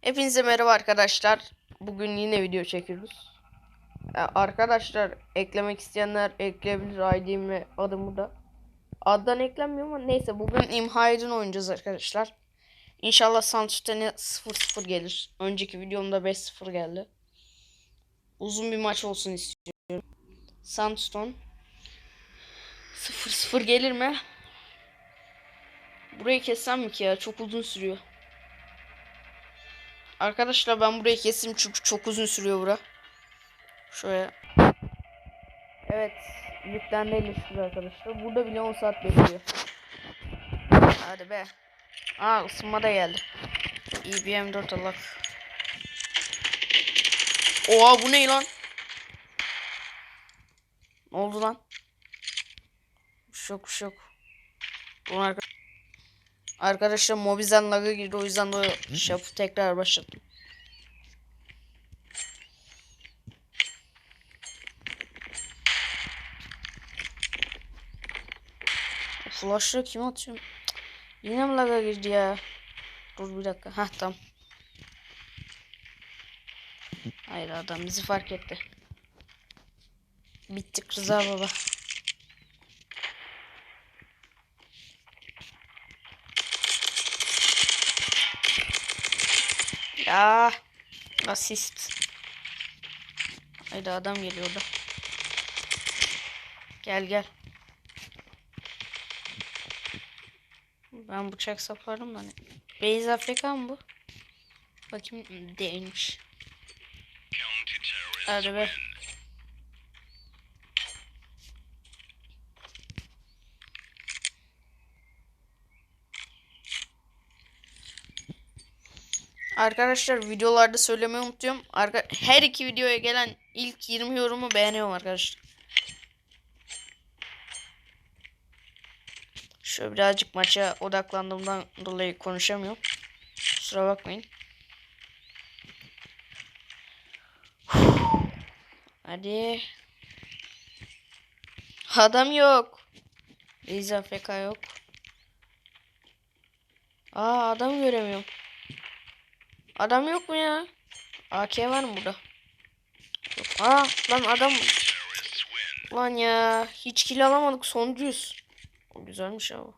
Hepinize merhaba arkadaşlar. Bugün yine video çekiyoruz. Ee, Arkadaşlar eklemek isteyenler ekleyebilir ID'mi ve adımı da. Addan eklenmiyor ama neyse bugün imha oynayacağız arkadaşlar. İnşallah Santus'ta 0-0 gelir. Önceki videomda 5-0 geldi. Uzun bir maç olsun istiyorum. Sandstone 0-0 gelir mi? Burayı kessem mi ki ya? Çok uzun sürüyor. Arkadaşlar ben burayı kesim çünkü çok uzun sürüyor bura. Şöyle. Evet. Yüklendi eleştiri arkadaşlar. Burada bile 10 saat bekliyor. Hadi be. Aa ısınma da geldi. IBM 4 alak. Oha bu ne lan? Ne oldu lan? Şok şok. Bunu arka- Arkadaşlar Mobizen lag'a girdi o yüzden de şey yapıp tekrar başladım. Flash'ı kim atıyor? Cık, Yine mi lag'a girdi ya? Dur bir dakika. Hah tamam. Hayır adam bizi fark etti. Bittik Rıza baba. Ya asist. Haydi adam geliyor da. Gel gel. Ben bıçak saparım da. Beyz Afrika mı bu? Bakayım değilmiş. Hadi be. Arkadaşlar videolarda söylemeyi unutuyorum. Arka her iki videoya gelen ilk 20 yorumu beğeniyorum arkadaşlar. Şöyle birazcık maça odaklandığımdan dolayı konuşamıyorum. Kusura bakmayın. Hadi. Adam yok. Liza FK yok. Aa adam göremiyorum. Adam yok mu ya? AK var mı burada? Yok. Aa lan adam. Lan ya hiç kill alamadık sonuncuyuz. O güzelmiş ama.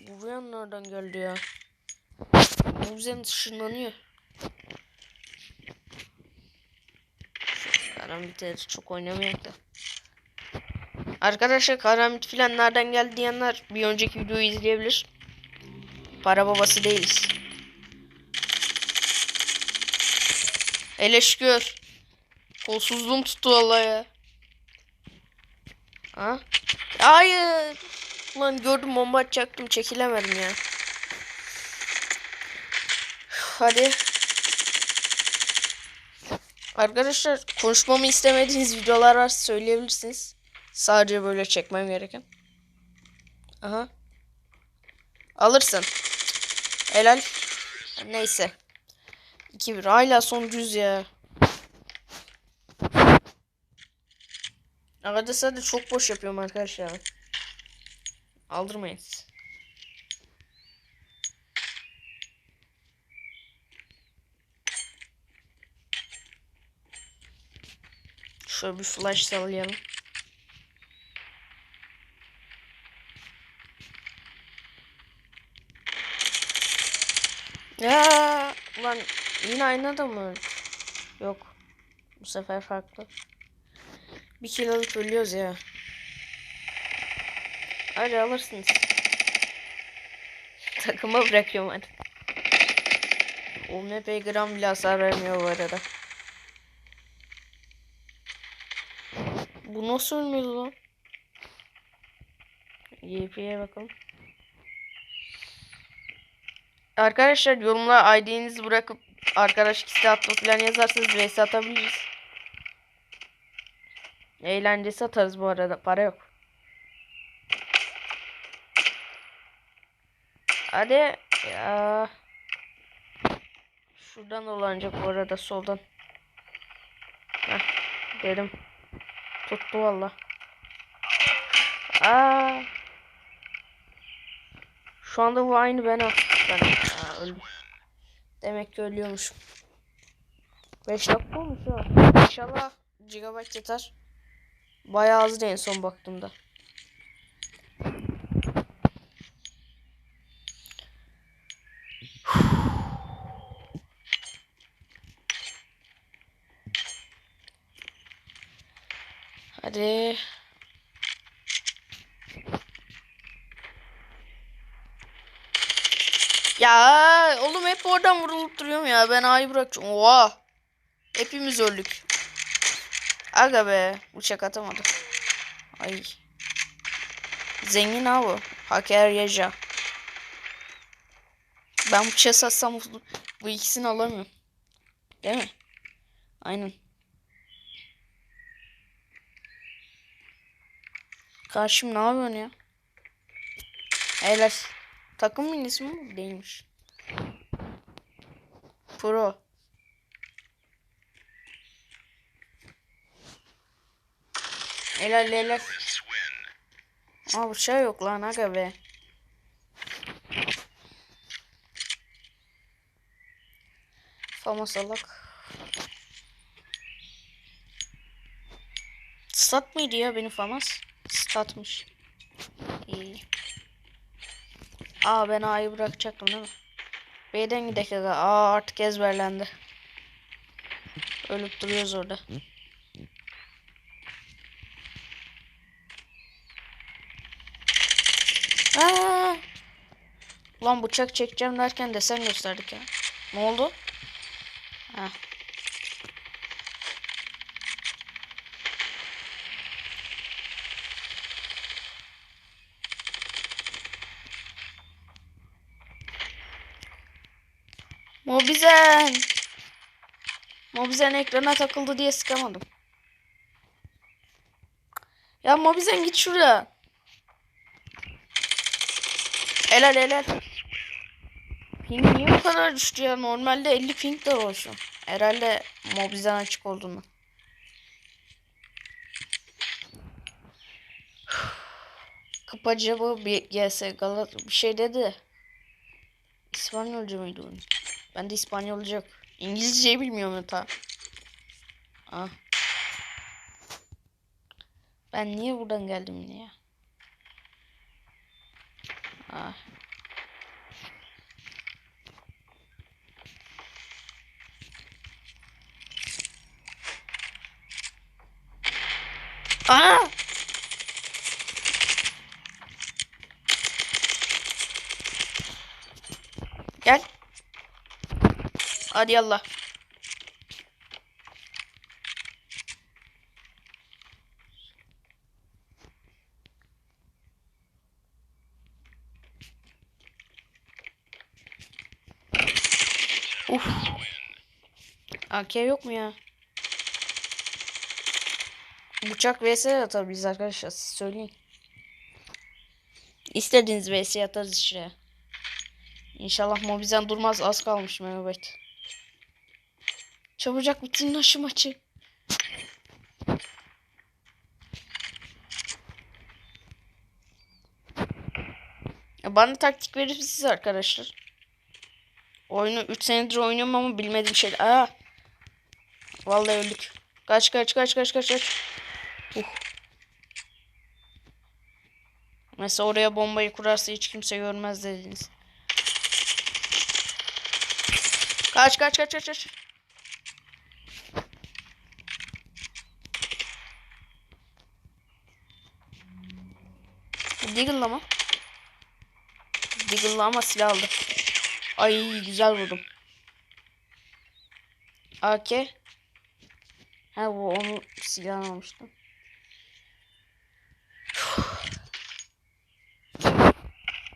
Bu bir an nereden geldi ya? Bu bize ışınlanıyor. Karambit çok oynamayak da. Arkadaşlar Karambit filan nereden geldi diyenler bir önceki videoyu izleyebilir. Para babası değiliz. Hele şükür. Kolsuzluğum tuttu vallahi ya. Ha? Hayır. Lan gördüm bomba atacaktım çekilemedim ya. Hadi. Arkadaşlar konuşmamı istemediğiniz videolar varsa söyleyebilirsiniz. Sadece böyle çekmem gereken. Aha. Alırsın. Helal. Neyse. 2-1. Hala sonuncuyuz ya. Arada sırada çok boş yapıyorum arkadaşlar. Aldırmayın. Şöyle bir flash sallayalım. Ya ulan yine aynı adam mı? Yok. Bu sefer farklı. Bir kill alıp ölüyoruz ya. Hadi alırsınız. Takıma bırakıyorum hadi. O gram bile hasar vermiyor bu arada. Bu nasıl ölmüyordu lan? YP'ye bakalım. Arkadaşlar yorumlara ID'nizi bırakıp arkadaş kiste atma falan yazarsanız vs atabiliriz. Eğlencesi atarız bu arada. Para yok. Hadi. Ya. Şuradan dolanacak bu arada soldan. Heh, dedim. Tuttu valla. Aa. Şu anda bu aynı ben al. Ben Aa, öldüm. Demek ki ölüyormuşum. 5 dakika olmuş ha. İnşallah gigabyte yeter. Bayağı azdı en son baktığımda. Hadi. Ya oğlum hep oradan vurulup duruyorum ya. Ben A'yı bırakacağım. Oha. Hepimiz öldük. Aga be. Uçak atamadı. Ay. Zengin ha bu. Haker Yaja. Ben bu chest atsam bu, ikisini alamıyorum. Değil mi? Aynen. Karşım ne yapıyorsun ya? Helal. Takımın ismi mi? Değilmiş. Pro. Helal helal. Aa şey yok lan aga be. Fama salak. Stat mıydı ya benim Famas? Statmış. İyi. Aa ben A'yı bırakacaktım değil mi? B'den gidelim aga. Aa artık ezberlendi. Ölüp duruyoruz orada. Aa! Ulan bıçak çekeceğim derken desen gösterdik ya. Ne oldu? Ha. Mobizen. Mobizen ekrana takıldı diye sıkamadım. Ya Mobizen git şuraya. Helal helal. Ping niye bu kadar düştü ya? Normalde 50 ping de var şu. Herhalde Mobizen açık olduğunu. Kapacı bu bir GS Galat bir şey dedi. İspanyolca mıydı onun? Ben de İspanyolca yok. İngilizceyi bilmiyorum hatta. Ah. Ben niye buradan geldim yine ya? Ah. Aa! Gel. Hadi yallah. Uf. AK yok mu ya? Bıçak vs atabiliriz arkadaşlar. Siz söyleyin. İstediğiniz vs atarız işte. İnşallah Mobizen durmaz. Az kalmış Mehmet. Çabucak bitirin şu maçı. Bana taktik verir misiniz arkadaşlar? Oyunu 3 senedir oynuyorum ama bilmediğim şey. Aa. Vallahi öldük. Kaç kaç kaç kaç kaç kaç. Uh. Mesela oraya bombayı kurarsa hiç kimse görmez dediniz. Kaç kaç kaç kaç kaç. Deagle'la mı? Deagle'la ama silah aldı. Ay güzel vurdum. AK. Ha bu onu silah almıştım.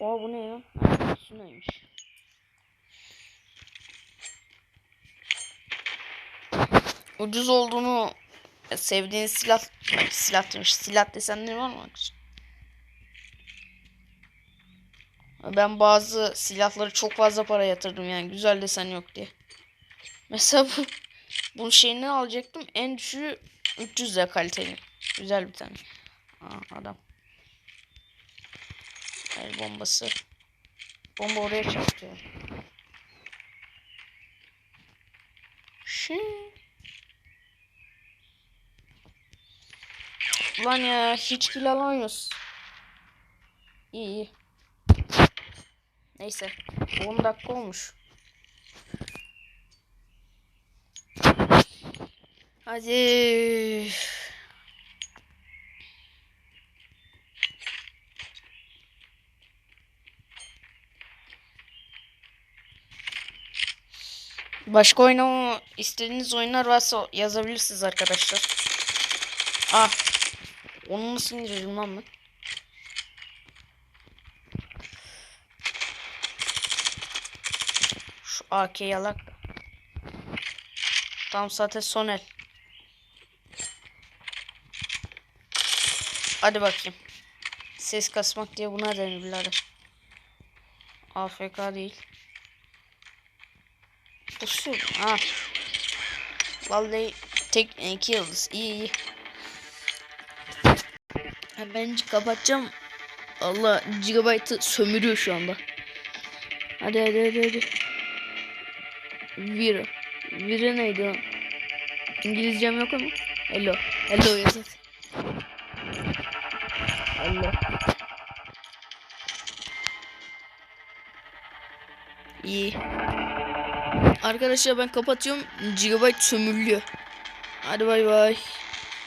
Aa bu ne ya? Şu neymiş? Ucuz olduğunu sevdiğin silah silah demiş. Silah desenleri var mı? Ben bazı silahları çok fazla para yatırdım yani güzel desen yok diye. Mesela bu bunun şeyini alacaktım. En düşüğü 300 lira kaliteli. Güzel bir tane. Aa, adam. El bombası. Bomba oraya çarptı. Şey. Lan ya hiç kill alamıyoruz. İyi iyi. Neyse 10 dakika olmuş. Hadi. Başka oynama istediğiniz oyunlar varsa yazabilirsiniz arkadaşlar. Ah. Onu nasıl indirelim lan ben? Şu AK'yi alak da. Tamam zaten son el. Hadi bakayım. Ses kasmak diye buna denir birader. AFK değil. Pusuyor. Ha. Vallahi tek iki yıldız. İyi iyi. Ha, Ben kapatacağım. Allah gigabyte'ı sömürüyor şu anda. Hadi hadi hadi hadi. Vira. Vira neydi o? İngilizcem yok ama. Hello. Hello yazın. Hello. İyi. Arkadaşlar ben kapatıyorum. Gigabyte sömürülüyor. Hadi bay bay.